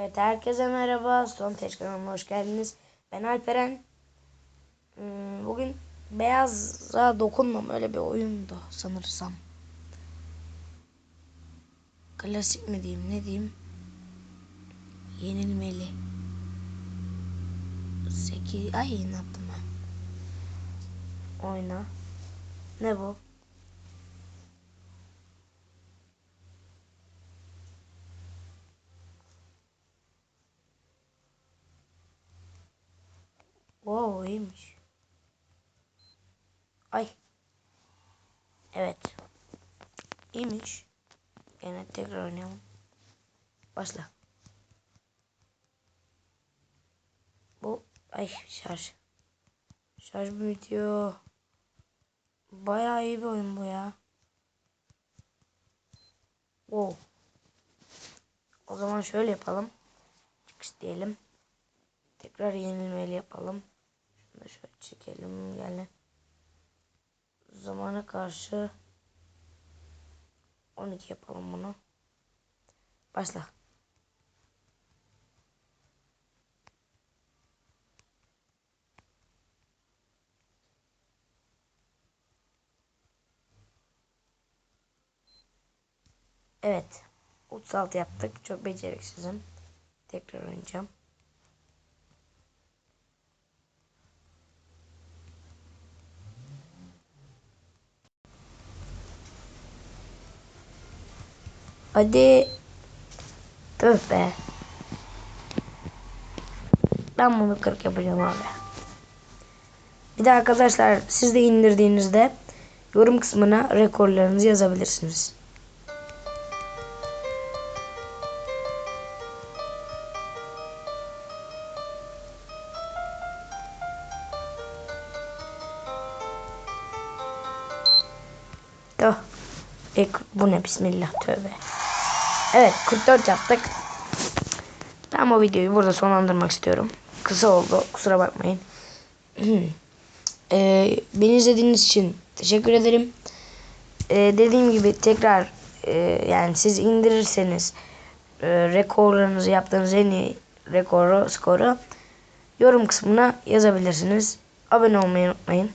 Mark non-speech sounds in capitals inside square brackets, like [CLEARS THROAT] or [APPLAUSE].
Evet herkese merhaba. Son Teç kanalına hoş geldiniz. Ben Alperen. Hmm, Bugün beyaza dokunmam öyle bir oyunda sanırsam. Klasik mi diyeyim ne diyeyim? Yenilmeli. 8 ay ne yaptım ben? Oyna. Ne bu? Wow iyiymiş. Ay. Evet. İyiymiş. Yine tekrar oynayalım. Başla. Bu ay şarj. Şarj bitiyor. Bayağı iyi bir oyun bu ya. Wow. O zaman şöyle yapalım. Çıkış diyelim. Tekrar yenilmeli yapalım. Şöyle çekelim. Yani zamana karşı 12 yapalım bunu. Başla. Evet. 36 yaptık. Çok beceriksizim. Tekrar oynayacağım. Hadi. Tüh be. Ben bunu 40 yapacağım abi. Bir de arkadaşlar siz de indirdiğinizde yorum kısmına rekorlarınızı yazabilirsiniz. Tüh. İlk bu ne bismillah tövbe. Evet 44 yaptık. Ben bu videoyu burada sonlandırmak istiyorum. Kısa oldu kusura bakmayın. [CLEARS THROAT] ee, beni izlediğiniz için teşekkür ederim. Ee, dediğim gibi tekrar e, yani siz indirirseniz e, rekorlarınızı yaptığınız en iyi rekoru skoru yorum kısmına yazabilirsiniz. Abone olmayı unutmayın.